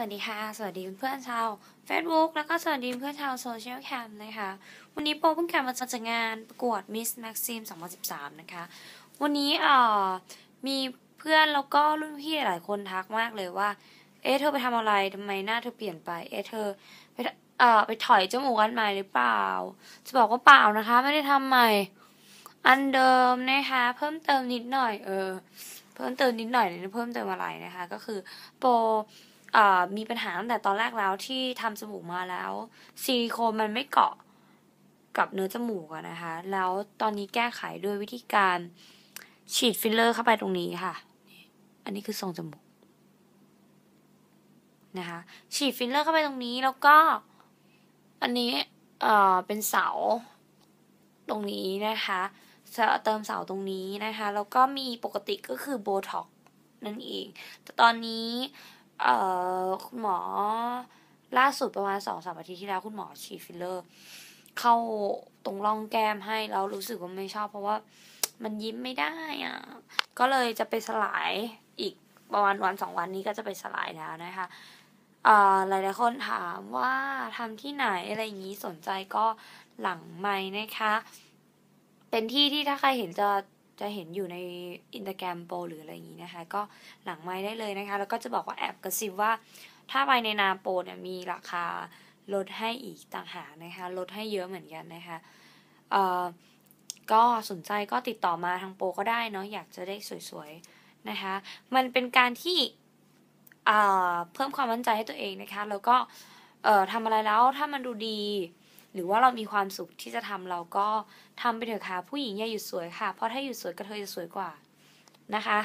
วัสดีค่ะ สวัสดีเพื่อนชาว Facebook แล้วก็สวัสดีเพื่อนชาวโซเชียลแคมนะคะ วันนี้โปเพิ่งกลับมาจากงานประกวด Miss Maxim 2013 นะคะ วันนี้เอ่อมีเพื่อนแล้วก็รุ่นพี่หลายคนทักมากเลยว่า เอ๊ะเธอไปทำอะไรทำไมหน้าเธอเปลี่ยนไป เอ๊ะเธอไปเอ่อไปถอยจมูกอันใหม่หรือเปล่า จะบอกว่าเปล่านะคะ ไม่ได้ทำใหม่ อันเดิมนะคะ เพิ่มเติมนิดหน่อย เออ เพิ่มเติมนิดหน่อยเนี่ยเพิ่มเติมอะไรนะคะ ก็คือโปร มีปัญหาตั้งแต่ตอนแรกแล้วที่ทำจมูกมาแล้วซิลิโคนมันไม่เกาะกับเนื้อจมูกนะคะ แล้วตอนนี้แก้ไขด้วยวิธีการฉีดฟิลเลอร์เข้าไปตรงนี้ค่ะ อันนี้คือทรงจมูกนะคะ ฉีดฟิลเลอร์เข้าไปตรงนี้แล้วก็ อันนี้เอ่อเป็นเสาตรงนี้นะคะเติมเสาตรงนี้นะคะ แล้วก็มีปกติก็คือโบท็อกนั่นเอง แต่ตอนนี้ เอ่อคุณหมอล่าสุดประมาณสองสามอาทิตย์ที่แล้วคุณหมอฉีดฟิลเลอร์ เข้าตรงร่องแก้มให้แล้วรู้สึกว่าไม่ชอบเพราะว่ามันยิ้มไม่ได้อะ ก็เลยจะไปสลายอีกประมาณวันสองวันนี้ก็จะไปสลายแล้วนะคะหลายหลายคนถามว่าทำที่ไหนอะไรอย่างนี้สนใจก็หลังไม้นะคะ เป็นที่ที่ถ้าใครเห็นจะ จะเห็นอยู่ในอินสตาแกรมโปหรืออะไรอย่างนี้นะคะ ก็หลังไม้ได้เลยนะคะ แล้วก็จะบอกว่าแอบกระซิบว่า ถ้าไปในนาโปเนี่ยมีราคาลดให้อีกต่างหากนะคะ ลดให้เยอะเหมือนกันนะคะเอ่อก็สนใจก็ติดต่อมาทางโปก็ได้เนาะอยากจะได้สวยๆนะคะ มันเป็นการที่เพิ่มความมั่นใจให้ตัวเองนะคะ แล้วก็เอ่อทำอะไรแล้วถ้ามันดูดี หรือว่าเรามีความสุขที่จะทำเราก็ทำไปเถอะค่ะผู้หญิงอย่าหยุดสวยค่ะ เพราะถ้าหยุดสวยกระเทยจะสวยกว่านะคะ